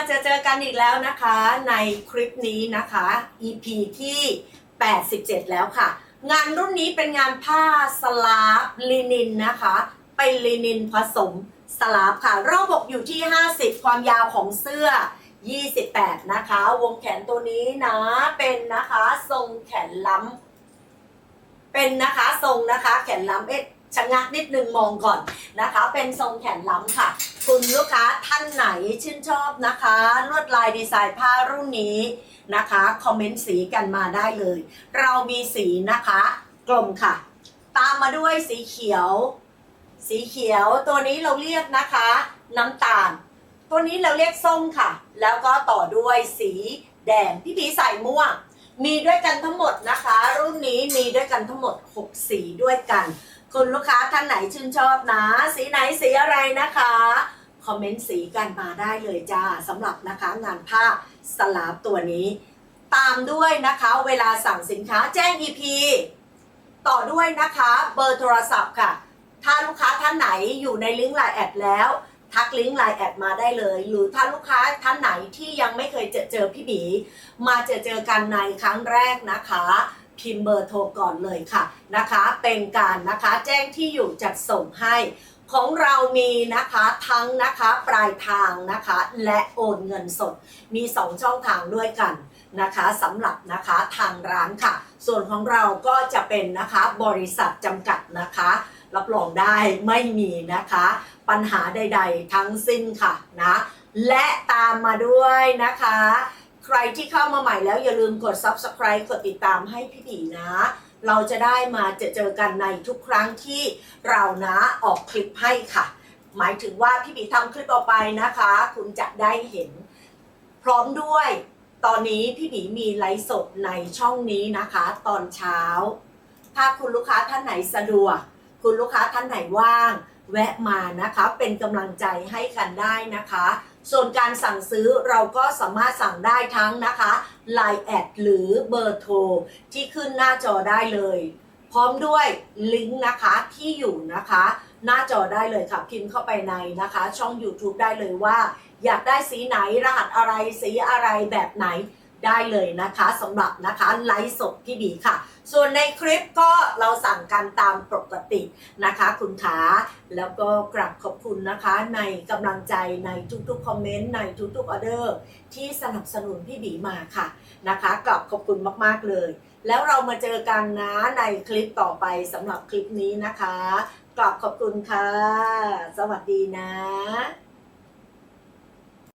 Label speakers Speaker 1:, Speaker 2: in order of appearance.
Speaker 1: มาเจอเจอกันอีกแล้วนะคะ ในคลิปนี้นะคะ EP ที่ 87 แล้วค่ะ งานรุ่นนี้เป็นงานผ้าสลาฟลินินนะคะ เป็นลินินผสมสลาฟค่ะรอบอกอยู่ที่ 50 ความยาวของเสื้อ 28 นะคะ วงแขนตัวนี้นะ เป็นนะคะทรงแขนล้ำเป็นนะคะทรงนะคะ แขนล้ำเอ๊ะชะงักนิดนึงมองก่อนนะคะ เป็นทรงแขนล้ำค่ะ คุณลูกค้าท่านไหนชื่นชอบนะคะ ลวดลายดีไซน์ผ้ารุ่นนี้นะคะ คอมเมนต์สีกันมาได้เลย เรามีสีนะคะ กลมค่ะ ตามมาด้วยสีเขียว สีเขียวตัวนี้เราเรียกนะคะ น้ำตาล ตัวนี้เราเรียกส้มค่ะ แล้วก็ต่อด้วยสีแดงพี่ผีใส่ม่วงมีด้วยกันทั้งหมดนะคะ รุ่นนี้มีด้วยกันทั้งหมด 6 สีด้วยกัน คุณลูกค้าท่านไหนชื่นชอบนะ สีไหนสีอะไรนะคะ คอมเมนต์สีกันมาได้เลยจ้าสำหรับนะคะงานผ้าสลาบตัวนี้ ตามด้วยนะคะเวลาสั่งสินค้าแจ้ง EP ต่อด้วยนะคะเบอร์โทรศัพท์ค่ะ ถ้าลูกค้าท่านไหนอยู่ในลิงก์ไลน์แอดแล้วทักลิงก์ไลน์แอดมาได้เลย หรือถ้าลูกค้าท่านไหนที่ยังไม่เคยเจอเจอพี่บีมาเจอเจอกันในครั้งแรกนะคะ พิมพ์เบอร์โทรก่อนเลยค่ะนะคะ เป็นการนะคะแจ้งที่อยู่จัดส่งให้ ของเรามีนะคะทั้งนะคะปลายทางนะคะ และโอนเงินสดมี 2 ช่องทางด้วยกันนะคะสำหรับนะคะทางร้านค่ะ ส่วนของเราก็จะเป็นนะคะบริษัทจำกัดนะคะ รับรองได้ไม่มีนะคะ ปัญหาใด ๆ ทั้งสิ้นค่ะนะและตามมาด้วยนะคะ ใครที่เข้ามาใหม่แล้วอย่าลืมกด subscribe กดติดตามให้พี่ผีนะ เราจะได้มาเจอเจอกันในทุกครั้งที่เรานะออกคลิปให้ค่ะ หมายถึงว่าพี่บีทำคลิปออกไปนะคะ คุณจะได้เห็น พร้อมด้วย ตอนนี้พี่บีมีไลฟ์สดในช่องนี้นะคะ ตอนเช้า ถ้าคุณลูกค้าท่านไหนสะดวก คุณลูกค้าท่านไหนว่าง แวะมานะคะ เป็นกำลังใจให้กันได้นะคะ ส่วนการสั่งซื้อเราก็สามารถสั่งได้ทั้งนะคะ Line แอดหรือเบอร์โทรที่ขึ้นหน้าจอได้เลย พร้อมด้วยลิงก์นะคะที่อยู่นะคะ หน้าจอได้เลยค่ะพิมพ์เข้าไปในนะคะ ช่อง YouTube ได้เลยว่า อยากได้สีไหนรหัสอะไรสีอะไรแบบไหน ได้เลยนะคะสำหรับนะคะไลฟ์สดพี่บีค่ะ ส่วนในคลิปก็เราสั่งกันตามปกตินะคะ คุณขาแล้วก็กราบขอบคุณนะคะ ในกำลังใจในทุกๆคอมเมนต์ในทุกๆออเดอร์ที่สนับสนุนพี่บีมาค่ะนะคะกราบขอบคุณมากๆเลย แล้วเรามาเจอกันนะในคลิปต่อไปสำหรับคลิปนี้นะคะกราบขอบคุณค่ะ สวัสดีนะ